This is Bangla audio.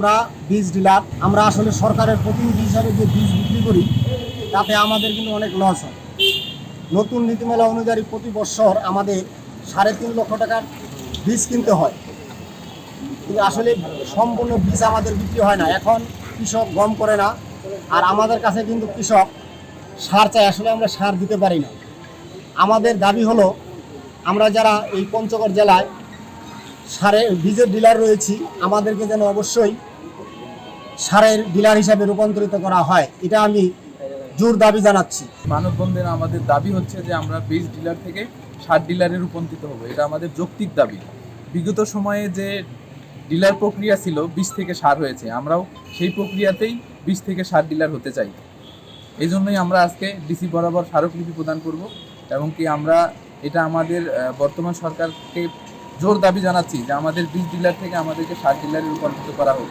আমরা বীজ ডিলার আমরা আসলে সরকারের প্রতিনিধি হিসাবে যে বীজ বিক্রি করি, তাতে আমাদের কিন্তু অনেক লস হয়। নতুন নীতিমালা অনুযায়ী প্রতি বছর আমাদের সাড়ে তিন লক্ষ টাকার বীজ কিনতে হয়। কিন্তু আসলে সম্পূর্ণ বীজ আমাদের বিক্রি হয় না। এখন কৃষক গম করে না, আর আমাদের কাছে কিন্তু কৃষক সার চাই আসলে আমরা সার দিতে পারি না। আমাদের দাবি হলো, আমরা যারা এই পঞ্চগড় জেলায় সারের বীজের ডিলার রয়েছি, আমাদেরকে যেন অবশ্যই সারের ডিলার হিসাবে রূপান্তরিত করা হয়, এটা আমি জোর দাবি জানাচ্ছি। মানববন্ধনে আমাদের দাবি হচ্ছে যে আমরা বীজ ডিলার থেকে সার ডিলারে রূপান্তরিত হব, এটা আমাদের যৌক্তিক দাবি। বিগত সময়ে যে ডিলার প্রক্রিয়া ছিল বীজ থেকে সার হয়েছে, আমরাও সেই প্রক্রিয়াতেই বীজ থেকে সার ডিলার হতে চাই। এই জন্যই আমরা আজকে ডিসি বরাবর স্মারকলিপি প্রদান করব এবং কি আমরা এটা আমাদের বর্তমান সরকারকে জোর দাবি জানাচ্ছি যে আমাদের বীজ ডিলার থেকে আমাদেরকে সার ডিলারে রূপান্তরিত করা হোক।